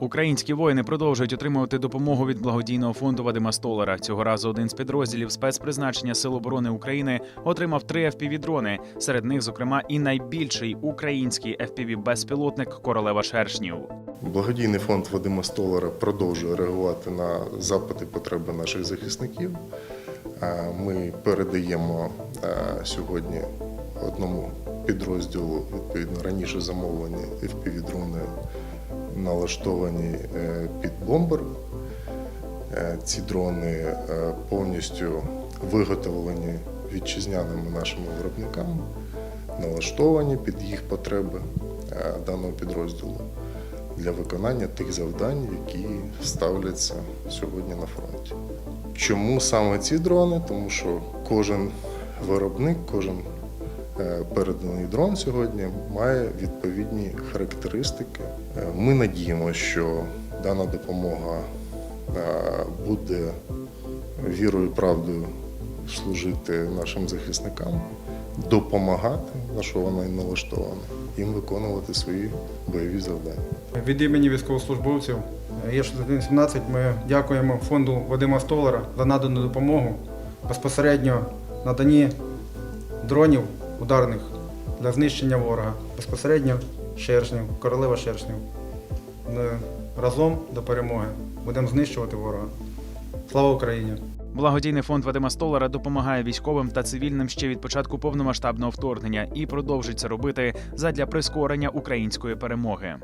Українські воїни продовжують отримувати допомогу від благодійного фонду Вадима Столара. Цього разу один з підрозділів спецпризначення Сил оборони України отримав три FPV-дрони. Серед них, зокрема, і найбільший український FPV-безпілотник Королева Шершнів. Благодійний фонд Вадима Столара продовжує реагувати на запити потреби наших захисників. Е, Ми передаємо е, сьогодні одному підрозділу відповідно раніше замовлені FPV-дрони налаштовані е, під бомбер. Е, Ці дрони е, повністю виготовлені вітчизняними нашими виробниками, налаштовані під їх потреби даного підрозділу для виконання тих завдань, які ставляться сьогодні на фронті. Чому саме ці дрони? Тому що кожен виробник, кожен переданий дрон сьогодні має відповідні характеристики. Е, Ми надіємося, що дана допомога е, буде вірою і правдою служити нашим захисникам, допомагати, на що вона і налаштована, їм виконувати свої бойові завдання. Від імені військовослужбовців Є-6117 ми дякуємо фонду Вадима Столара за надану допомогу, безпосередньо надані дронів ударних для знищення ворога, безпосередньо шершнів, королева шершнів. Разом до перемоги будемо знищувати ворога. Слава Україні! Благодійний фонд Вадима Столара допомагає військовим та цивільним ще від початку повномасштабного вторгнення і продовжить це робити задля прискорення української перемоги.